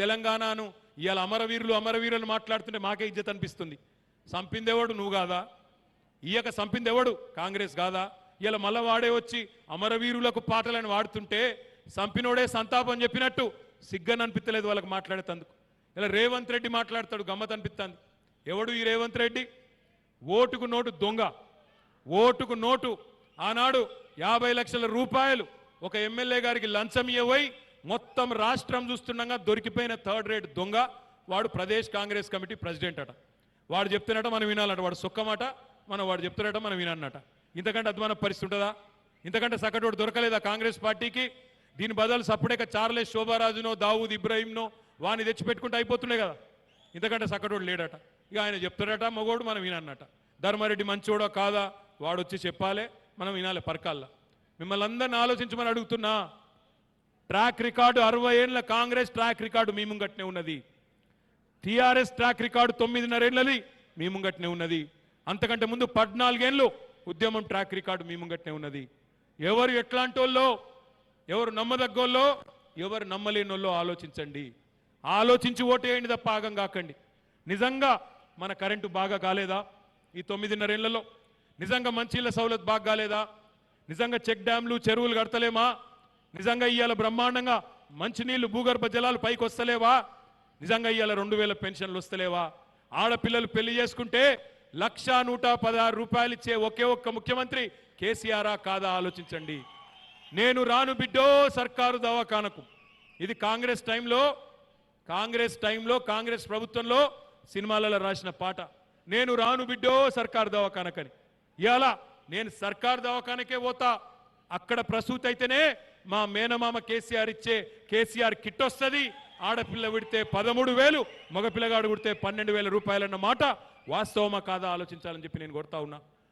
తెలంగాణను ఇవాళ అమరవీరులు అమరవీరులను మాట్లాడుతుంటే మాకే ఇజ్జత్ అనిపిస్తుంది. సంపిందేవాడు నువ్వు కాదా? ఈయక సంపిందెవడు కాంగ్రెస్ కాదా? ఇలా మళ్ళా వాడే వచ్చి అమరవీరులకు పాటలను వాడుతుంటే సంపినోడే సంతాపం చెప్పినట్టు సిగ్గని అనిపించలేదు వాళ్ళకి మాట్లాడేటందుకు. ఇలా రేవంత్ రెడ్డి మాట్లాడతాడు గమ్మత్ అనిపిస్తుంది ఎవడు ఈ రేవంత్ రెడ్డి? ఓటుకు నోటు దొంగ. ఓటుకు నోటు ఆనాడు యాభై లక్షల రూపాయలు ఒక ఎమ్మెల్యే గారికి లంచం ఇవ్వై మొత్తం రాష్ట్రం చూస్తుండగా దొరికిపోయిన థర్డ్ రేట్ దొంగ వాడు ప్రదేశ్ కాంగ్రెస్ కమిటీ ప్రెసిడెంట్ అట. వాడు చెప్తున్నట మనం వినాలట. వాడు సొక్కమాట మనం వాడు చెప్తున్నట మనం వినాలన్నట ఇంతకంటే అద్మాన పరిస్థితి ఉంటుందా? ఇంతకంటే సకటోడు దొరకలేదా కాంగ్రెస్ పార్టీకి? దీని బదులు సప్పుడేక చార్లెస్ శోభారాజునో దావూద్ ఇబ్రాహీంనో వాని తెచ్చిపెట్టుకుంటే అయిపోతుండే కదా. ఇంతకంటే సకటోడు లేడట. ఇక ఆయన చెప్తాడట మగోడు మనం వినన్నట ధర్మారెడ్డి మంచోడో కాదా? వాడు వచ్చి చెప్పాలి మనం వినాలి పరకాల్లో. మిమ్మల్ని అందరిని ఆలోచించమని అడుగుతున్నా. ట్రాక్ రికార్డు అరవై ఏళ్ళ కాంగ్రెస్ ట్రాక్ రికార్డు మీ ముంగట్నే ఉన్నది. టీఆర్ఎస్ ట్రాక్ రికార్డు తొమ్మిదిన్నరేళ్ళది మీ ముంగట్నే ఉన్నది. అంతకంటే ముందు పద్నాలుగేళ్ళు ఉద్యమం ట్రాక్ రికార్డు మీ ముంగట్నే ఉన్నది. ఎవరు ఎట్లాంటి ఎవరు నమ్మదగ్గోళ్ళో ఎవరు నమ్మలేనోళ్ళో ఆలోచించండి. ఆలోచించి ఓటేయండి తప్ప ఆగం కాకండి. నిజంగా మన కరెంటు బాగా కాలేదా? ఈ తొమ్మిదిన్నరేళ్ళలో నిజంగా మంచిళ్ళ సౌలత్ బాగా కాలేదా? నిజంగా చెక్ డ్యాంలు చెరువులు కడతలేమా? నిజంగా ఇవాళ బ్రహ్మాండంగా మంచినీళ్ళు భూగర్భ జలాలు పైకి వస్తలేవా నిజంగా ఇవాళ రెండు వేల పెన్షన్లు వస్తలేవా? ఆడపిల్లలు పెళ్ళి చేసుకుంటే లక్షా నూట పదహారు రూపాయలు ఇచ్చే ఒకే ఒక్క ముఖ్యమంత్రి కేసీఆరా కాదా ఆలోచించండి. నేను రాను బిడ్డో సర్కారు దవాఖానకు. ఇది కాంగ్రెస్ టైంలో కాంగ్రెస్ టైంలో కాంగ్రెస్ ప్రభుత్వంలో సినిమాలలో రాసిన పాట. నేను రాను బిడ్డో సర్కారు దవాఖానకని. ఇవాళ నేను సర్కారు దవాఖానకే పోతా. అక్కడ ప్రసూతి అయితేనే మా మేనమామ కేసీఆర్ ఇచ్చే కేసీఆర్ కిట్ వస్తుంది. ఆడపిల్ల విడితే పదమూడు వేలు మగపిల్లగాడు కుడితే పన్నెండు వేల రూపాయలన్న మాట వాస్తవమా కాదా ఆలోచించాలని చెప్పి నేను కొడతా ఉన్నా.